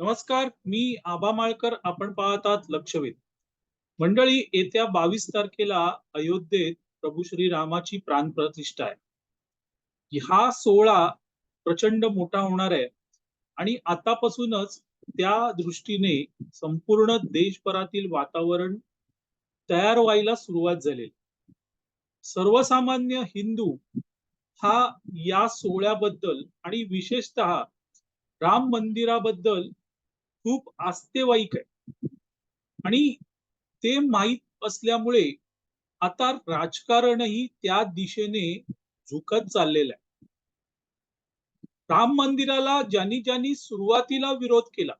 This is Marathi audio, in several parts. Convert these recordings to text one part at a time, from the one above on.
नमस्कार मी आबा माळकर आपण पाहतात लक्षवेध. मंडळी येत्या बावीस तारखेला अयोध्येत प्रभू श्री रामाची प्राण प्रतिष्ठा आहे. हा सोहळा प्रचंड मोठा होणार आहे आणि आतापासूनच त्या दृष्टीने संपूर्ण देशभरातील वातावरण तयार व्हायला सुरुवात झाली सर्वसामान्य हिंदू हा या सोहळ्याबद्दल आणि विशेषतः राम मंदिराबद्दल खूप आस्तेवाईक आहे. आणि ते माहीत असल्यामुळे आता राजकारणही त्या दिशेने झुकत चाललेलं आहे. राम मंदिराला ज्यांनी ज्यांनी सुरुवातीला विरोध केला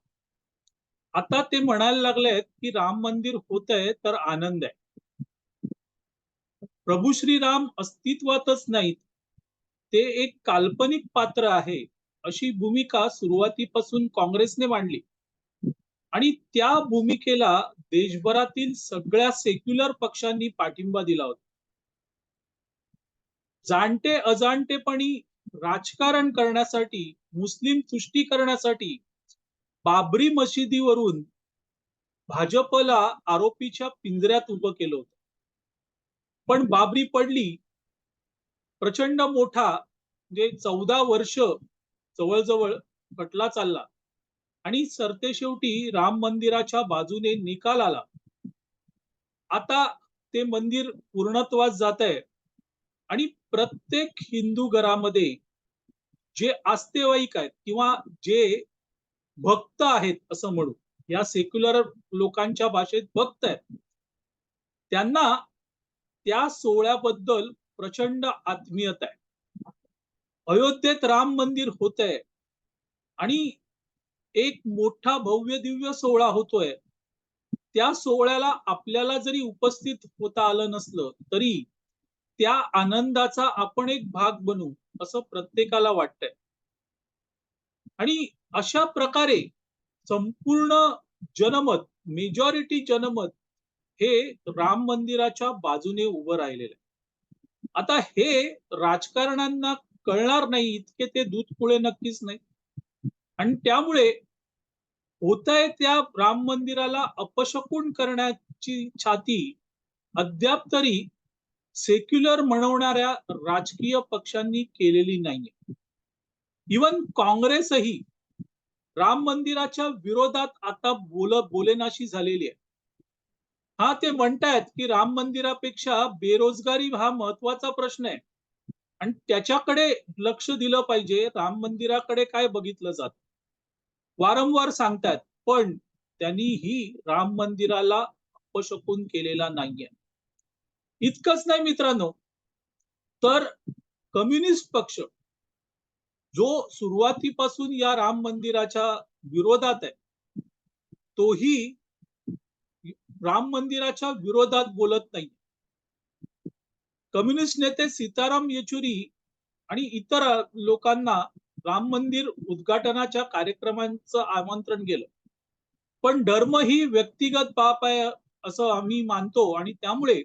आता ते म्हणायला लागलेत की राम मंदिर होत आहे तर आनंद आहे. प्रभू श्रीराम अस्तित्वातच नाहीत. ते एक काल्पनिक पात्र आहे अशी भूमिका सुरुवातीपासून काँग्रेसने मांडली. आणि त्या भूमिकेला देशभरातील सगळ्या सेक्युलर पक्षांनी पाठिंबा दिला होता. जाणते अजाणतेपणी राजकारण करण्यासाठी मुस्लिम तुष्टी करण्यासाठी बाबरी मशिदीवरून भाजपला आरोपीच्या पिंजऱ्यात उभं केलं होतं. पण बाबरी पडली. प्रचंड मोठा म्हणजे चौदा वर्ष जवळजवळ खटला चालला. आणि सरतेशेवटी राम मंदिराच्या बाजूने निकाल आला. आता ते मंदिर पूर्णत्वास जात आहे आणि प्रत्येक हिंदू घरामध्ये जे आस्तेवाईक आहेत किंवा जे भक्त आहेत असं म्हणू या सेक्युलर लोकांच्या भाषेत भक्त आहेत त्यांना त्या सोहळ्याबद्दल प्रचंड आत्मीयता आहे. अयोध्येत राम मंदिर होत आहे आणि एक मोठा भव्य दिव्य सोहळा होतोय. त्या सोहळ्याला आपल्याला जरी उपस्थित होता आलं नसलं तरी त्या आनंदाचा आपण एक भाग बनू असं प्रत्येकाला वाटतंय. आणि अशा प्रकारे संपूर्ण जनमत मेजॉरिटी जनमत हे राम मंदिराच्या बाजूने उभं राहिलेलं आहे. आता हे राजकारणांना कळणार नाही इतके ते दूध पुळे नक्कीच नाही. आणि त्यामुळे होत आहे त्या राम मंदिराला अपशकून करण्याची छाती अद्याप तरी सेक्युलर म्हणवणाऱ्या राजकीय पक्षांनी केलेली नाहीये. इवन काँग्रेसही राम मंदिराच्या विरोधात आता बोल बोलेनाशी झालेली आहे. हा ते म्हणतायत की राम मंदिरापेक्षा बेरोजगारी हा महत्त्वाचा प्रश्न आहे. आणि त्याच्याकडे लक्ष दिलं पाहिजे राम मंदिराकडे काय बघितलं जात? वारंवार सांगतात पण त्यांनीही राम मंदिराला अपशकून केलेला नाहीये. इतकंच नाही मित्रांनो तर कम्युनिस्ट पक्ष जो सुरुवातीपासून या राम मंदिराच्या विरोधात आहे तोही राम मंदिराच्या विरोधात बोलत नाही कम्युनिस्ट नेते सीताराम येचुरी आणि इतर लोकांना राम मंदिर उद्घाटनाच्या कार्यक्रमांचं आमंत्रण केलं पण धर्म ही व्यक्तिगत बाप आहे असं आम्ही मानतो आणि त्यामुळे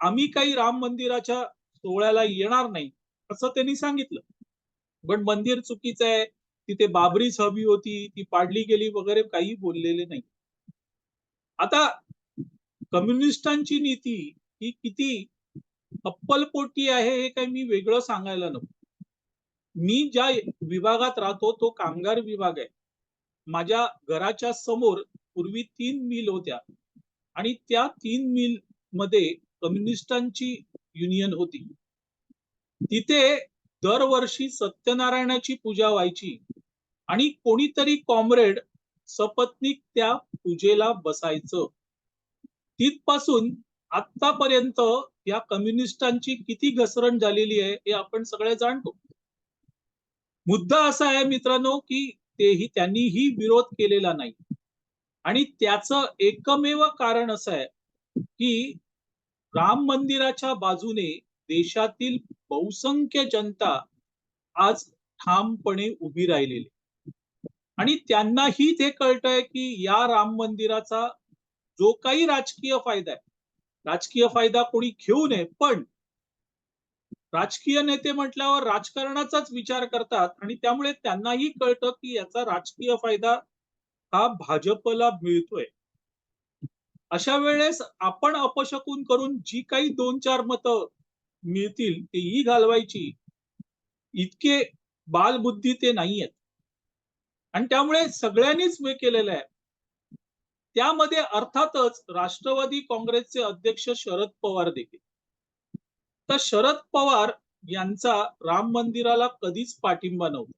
आम्ही काही राम मंदिराच्या सोहळ्याला येणार नाही असं त्यांनी सांगितलं. पण मंदिर चुकीचं आहे तिथे बाबरीच हवी होती ती पाडली गेली वगैरे काही बोललेले नाही. आता कम्युनिस्टांची नीती ही किती अप्पलपोटी आहे हे काही मी वेगळं सांगायला नको. मी ज्या विभागात राहतो तो कामगार विभाग आहे. माझ्या घराच्या समोर पूर्वी तीन मिल होत्या. आणि त्या तीन मिलमध्ये कम्युनिस्टांची युनियन होती. तिथे दरवर्षी सत्यनारायणाची पूजा व्हायची. आणि कोणीतरी कॉम्रेड सपत्नीक त्या पूजेला बसायचं. तिथपासून आतापर्यंत या कम्युनिस्टांची किती घसरण झालेली आहे हे आपण सगळे जाणतो. मुद्दा असा आहे मित्रांनो की तेही त्यांनीही विरोध केलेला नाही. आणि त्याचं एकमेव कारण असं आहे की राम मंदिराच्या बाजूने देशातील बहुसंख्य जनता आज ठामपणे उभी राहिलेली आणि त्यांनाही ते कळतंय की या राम मंदिराचा जो काही राजकीय फायदा आहे राजकीय फायदा कोणी घेऊ नये पण राजकीय नेते म्हटल्यावर राजकारणाचाच विचार करतात आणि त्यामुळे त्यांनाही कळतं की याचा राजकीय फायदा हा भाजपला मिळतोय. अशा वेळेस आपण अपशकून करून जी काही दोन चार मतं मिळतील तेही घालवायची. इतके बालबुद्धी ते नाहीयेत. आणि त्यामुळे सगळ्यांनीच हे केलेलं आहे. त्यामध्ये अर्थातच राष्ट्रवादी काँग्रेसचे अध्यक्ष शरद पवार देखील. तर शरद पवार यांचा राम मंदिराला कधीच पाठिंबा नव्हता.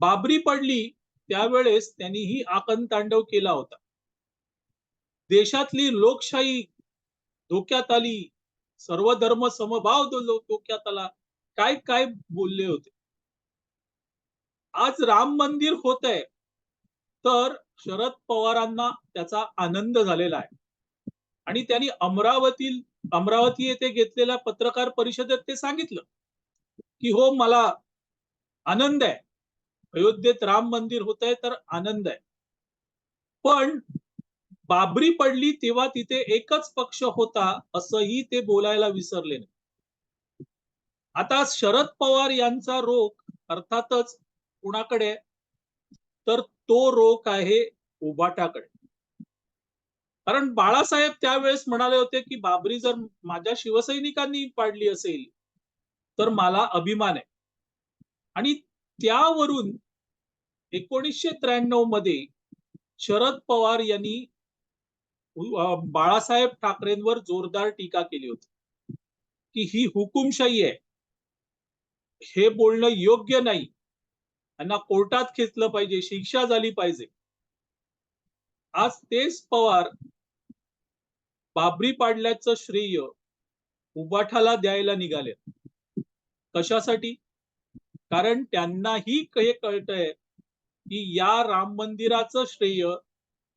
बाबरी पडली त्यावेळेस त्यांनीही आकंतांडव केला होता. देशातली लोकशाही धोक्यात आली सर्व धर्म समभाव धोक्यात आला काय काय बोलले होते? आज राम मंदिर होत आहे तर शरद पवारांना त्याचा आनंद झालेला आहे. आणि त्यांनी अमरावती अमरावती येथे घेतलेल्या पत्रकार परिषदेत ते सांगितलं की हो मला आनंद आहे. अयोध्येत राम मंदिर होत आहे तर आनंद आहे. पण बाबरी पडली तेव्हा तिथे एकच पक्ष होता असंही ते बोलायला विसरले नाही. आता शरद पवार यांचा रोख अर्थातच कुणाकडे? तर तो रोख आहे उबाटाकडे कारण बाळासाहेब त्यावेळेस म्हणाले होते की बाबरी जर माझ्या शिवसैनिकांनी पाडली असेल तर मला अभिमान आहे. आणि त्यावरून एकोणीसशे त्र्याण्णवमध्ये शरद पवार यांनी बाळासाहेब ठाकरेंवर जोरदार टीका केली होती. की ही हुकुमशाही आहे. हे बोलणं योग्य नाही. त्यांना कोर्टात खेचलं पाहिजे शिक्षा झाली पाहिजे. आज तेच पवार बाबरी पाडल्याचं श्रेय उबाठाला द्यायला निघाले. कशासाठी? कारण त्यांनाही हे कळतंय की या राम मंदिराचं श्रेय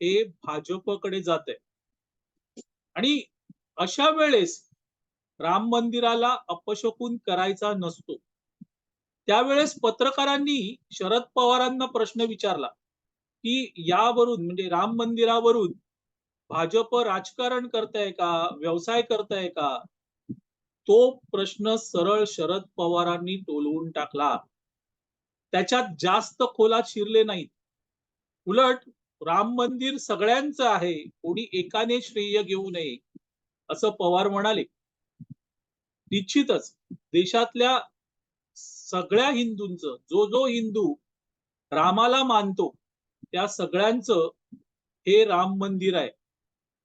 हे भाजपकडे जात आहे आणि अशा वेळेस राम मंदिराला अपशकून करायचा नसतो. त्यावेळेस पत्रकारांनी शरद पवारांना प्रश्न विचारला की यावरून म्हणजे राम मंदिरावरून भाजप राजकारण करताय का? व्यवसाय करताय का? तो प्रश्न सरळ शरद पवारांनी टोलवून टाकला. त्याच्यात जास्त खोलात शिरले नाहीत. उलट राम मंदिर सगळ्यांचं आहे. कोणी एकाने श्रेय घेऊ नये असं पवार म्हणाले. निश्चितच देशातल्या सगळ्या हिंदूंचं जो जो हिंदू रामाला मानतो त्या सगळ्यांचं हे राम मंदिर आहे.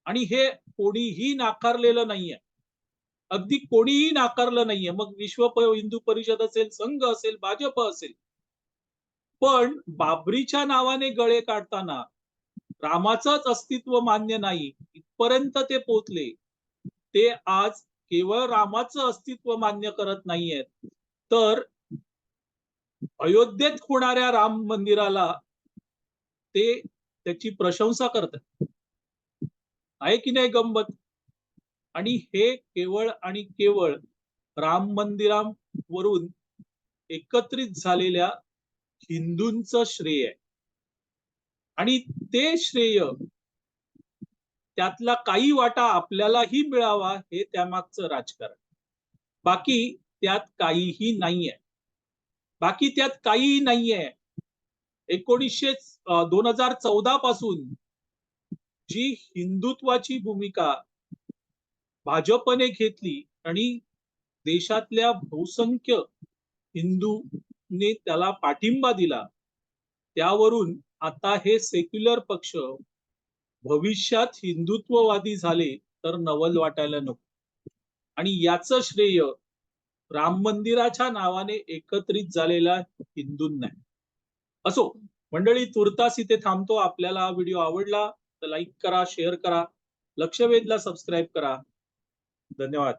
आणि हे कोणीही नाकारलेलं नाहीये. अगदी कोणीही नाकारलं नाहीये. मग विश्व हिंदू परिषद असेल संघ असेल भाजप असेल. पण बाबरीच्या नावाने गळे काढताना रामाचंच अस्तित्व मान्य नाही. इथपर्यंत ते पोचले ते आज केवळ रामाचं अस्तित्व मान्य करत नाहीयेत. तर अयोध्येत होणाऱ्या राम मंदिराला ते त्याची प्रशंसा करतात. आहे की नाही गंमत? आणि हे केवळ आणि केवळ राम मंदिरावरून एकत्रित झालेल्या हिंदूंचं श्रेय आहे. आणि ते श्रेय त्यातला काही वाटा आपल्यालाही मिळावा हे त्यामागचं राजकारण. बाकी त्यात काहीही नाहीये. बाकी त्यात काहीही नाहीये. एकोणीसशे दोन हजार चौदा पासून जी हिंदुत्वाची भूमिका भाजपने घेतली आणि देशातल्या बहुसंख्य हिंदूने त्याला पाठिंबा दिला त्यावरून आता हे सेक्युलर पक्ष भविष्यात हिंदुत्ववादी झाले तर नवल वाटायला नको. आणि याचं श्रेय राम मंदिराच्या नावाने एकत्रित झालेला हिंदूंना असो मंडळी तुर्तास इथे थांबतो. आपल्याला हा व्हिडिओ आवडला तर लाईक करा शेअर करा लक्षवेधला सबस्क्राईब करा. धन्यवाद.